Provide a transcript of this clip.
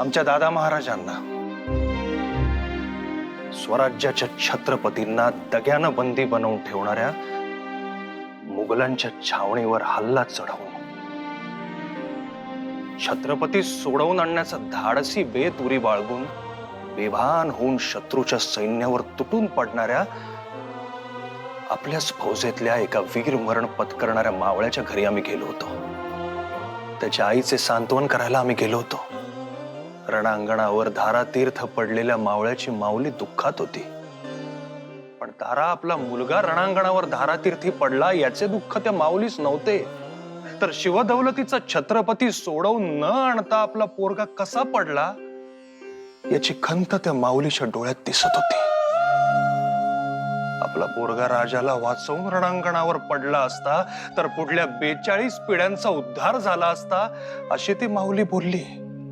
आमच्या दादा महाराजांना. स्वराज्याच्या छत्रपतींना दग्यानं बंदी बनवून ठेवणाऱ्या मुघलांच्या छावणीवर हल्ला चढवून. छत्रपती सोडवून आणण्याचा धाडसी बेत उरी बाळगून बेभान होऊन शत्रूच्या सैन्यावर तुटून पडणाऱ्या आपल्याच फौजेतल्या एका वीर मरण पत्करणाऱ्या मावळ्याच्या घरी आम्ही गेलो होतो. त्याच्या आईचे सांत्वन करायला आम्ही गेलो होतो. रणांगणावर धारातीर्थ पडलेल्या मावळ्याची माऊली दुःखात होती. पण तारा आपला मुलगा रणांगणावर धारातीर्थी पडला याचे दुःख त्या माऊलीच नव्हते. तर शिवदौलतीचा छत्रपती सोडवून न आणता आपला पोरगा कसा पडला याची खंत त्या माऊलीच्या डोळ्यात दिसत होती. आपला पोरगा राजाला वाचवून रणांगणावर पडला असता तर पुढल्या बेचाळीस पिढ्यांचा उद्धार झाला असता अशी ती माऊली बोलली.